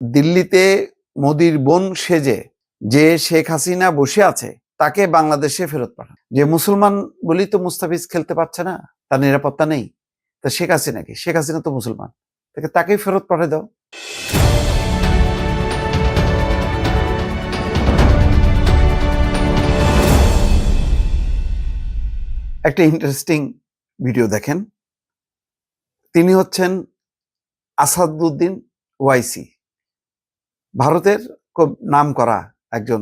দিল্লিতে মোদির বোন সেজে যে শেখ হাসিনা বসে আছে, তাকে বাংলাদেশে ফেরত পাঠান। যে মুসলমান বলি তো মুস্তাফিজ খেলতে পারছে না, তার নিরাপত্তা নেই। তা শেখ হাসিনা কি? শেখ হাসিনা তো মুসলমান। তাকে, তাকেই ফেরত পাঠিয়ে দাও। একটা ইন্টারেস্টিং ভিডিও দেখেন। তিনি হচ্ছেন আসাদুদ্দিন ওয়াইসি। ভারতের খুব নাম করা একজন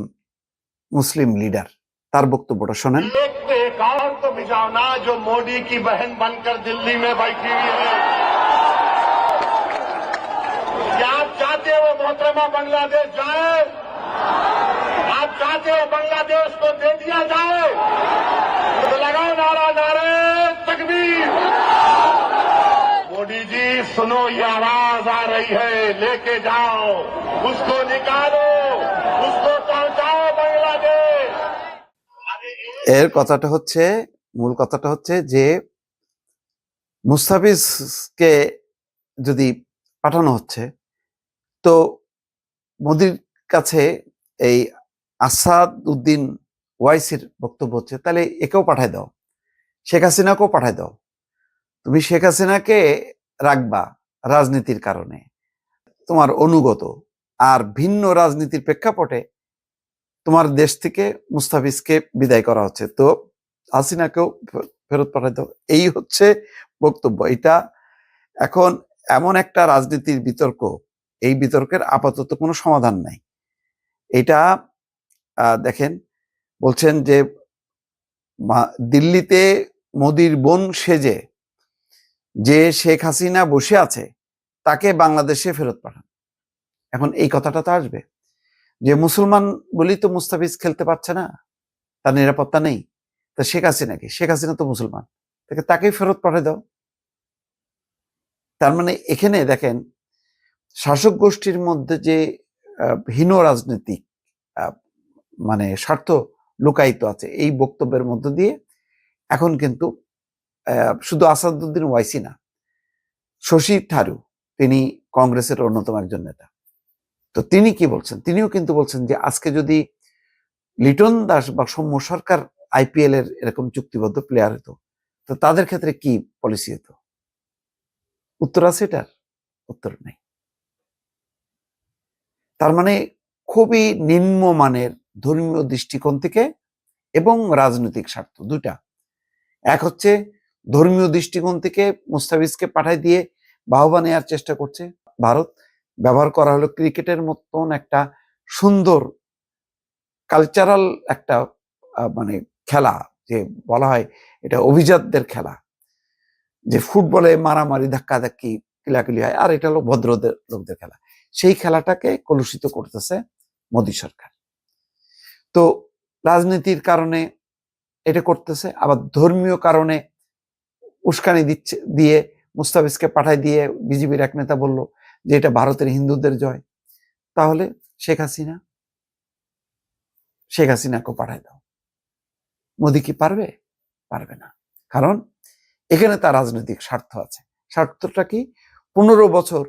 মুসলিম লিডার তার বক্তব্যটা শোনেন एक पे एक और तो भिजाओ ना जो मोदी की बहन बनकर दिल्ली में बैठी हुई है क्या आप चाहते हो मोहतरमा बांग्लादेश जाए आप चाहते हो बांग्लादेश को दे दिया जाए सुनो ये आवाज आ रही है लेके जाओ उसको निकालो उसको पहुंचाओ बांग्लादेश अरे एक এর কথাটা হচ্ছে মূল কথাটা হচ্ছে যে মুস্তাফিজকে যদি পাঠানো হচ্ছে তো মোদির কাছে এই আসাদ উদ্দিন ওয়াইসির বক্তব্য হচ্ছে তাহলে একেও পাঠায় দাও শেখ হাসিনাকেও পাঠায় দাও তুমি শেখ হাসিনাকে রাখবা রাজনীতির কারণে। তোমার অনুগত আর ভিন্ন রাজনীতির প্রেক্ষাপটে তোমার দেশ থেকে মুস্তাফিজকে বিদায় করা হচ্ছে। তো হাসিনাকেও ফেরত পাঠাতে। এই হচ্ছে বক্তব্য। এটা এখন এমন একটা রাজনীতির বিতর্ক, এই বিতর্কের আপাতত কোনো সমাধান নাই। এটা দেখেন, বলছেন যে দিল্লিতে মোদির বোন সেজে যে শেখ হাসিনা বসে আছে, তাকে বাংলাদেশে ফেরত পাঠান। এখন এই কথাটা তো আসবে। যে মুসলমান বলি তো মুস্তাফিজ খেলতে পারছে না, তার নিরাপত্তা নেই। তা শেখ হাসিনা কি? শেখ হাসিনা তো মুসলমান। তাকে, তাকেই ফেরত পাঠিয়ে দাও। তার মানে এখানে দেখেন, শাসক গোষ্ঠীর মধ্যে যে হীন রাজনৈতিক মানে স্বার্থ লুকায়িত আছে, এই বক্তব্যের মধ্য দিয়ে, এখন কিন্তু শুধু আসাদুদ্দিন ওয়াইসি না, শশী থারু, তিনি কংগ্রেসের অন্যতম একজন নেতা। তো তিনি কি বলছেন? তিনিও কিন্তু বলছেন যে আজকে যদি লিটন দাস বা সৌম্য সরকার আইপিএল এর এরকম চুক্তিবদ্ধ প্লেয়ার হতো, তো তাদের ক্ষেত্রে কি পলিসি হতো? উত্তর আছে এটার? উত্তর নেই। তার মানে খুবই নিম্নমানের ধর্মীয় দৃষ্টিকোণ থেকে এবং রাজনৈতিক স্বার্থ দুটা এক হচ্ছে ধর্মীয় দৃষ্টিকোণ থেকে মুস্তাফিজকে পাঠায় দিয়ে বাহবা নেওয়ার চেষ্টা করছে ভারত। ব্যবহার করা হলো ক্রিকেটের মতন একটা সুন্দর কালচারাল একটা মানে খেলা, যে বলা হয় এটা অভিজাতদের খেলা। যে ফুটবলে মারামারি, ধাক্কাধাক্কি, কিলাকিলি হয়, আর এটা হলো ভদ্রদের লোকদের খেলা। সেই খেলাটাকে কলুষিত করতেছে মোদী সরকার। তো রাজনীতির কারণে এটা করতেছে, আবার ধর্মীয় কারণে উস্কানি দিচ্ছে, দিয়ে মুস্তাফিজকে পাঠায় দিয়ে বিজেপির এক নেতা বলল যে এটা ভারতের হিন্দুদের জয়। তাহলে শেখ হাসিনা? শেখ হাসিনাকে পাঠায় দাও। মোদি কি পারবে? পারবে না। কারণ এখানে তার রাজনৈতিক স্বার্থ আছে। স্বার্থটা কি? পনেরো বছর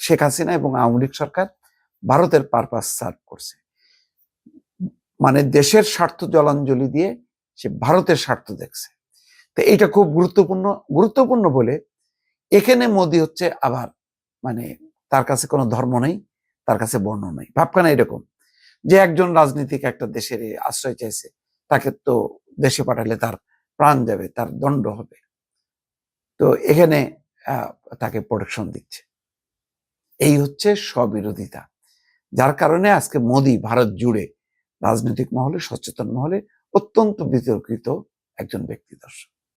শেখ হাসিনা এবং আওয়ামী লীগ সরকার ভারতের পারপাস সার্ভ করছে। মানে দেশের স্বার্থ জলাঞ্জলি দিয়ে সে ভারতের স্বার্থ দেখছে। তো এইটা খুব গুরুত্বপূর্ণ গুরুত্বপূর্ণ বলে এখানে মোদি হচ্ছে আবার মানে তার কাছে কোনো ধর্ম নেই, তার কাছে বর্ণ নেই। ভাবখানা এরকম যে একজন রাজনীতিক একটা দেশের আশ্রয় চাইছে, তাকে তো দেশে পাঠালে তার প্রাণ যাবে, তার দণ্ড হবে। তো এখানে তাকে প্রোটেকশন দিচ্ছে। এই হচ্ছে স্ববিরোধিতা। যার কারণে আজকে মোদি ভারত জুড়ে রাজনৈতিক মহলে, সচেতন মহলে অত্যন্ত বিতর্কিত একজন ব্যক্তি দর্শক।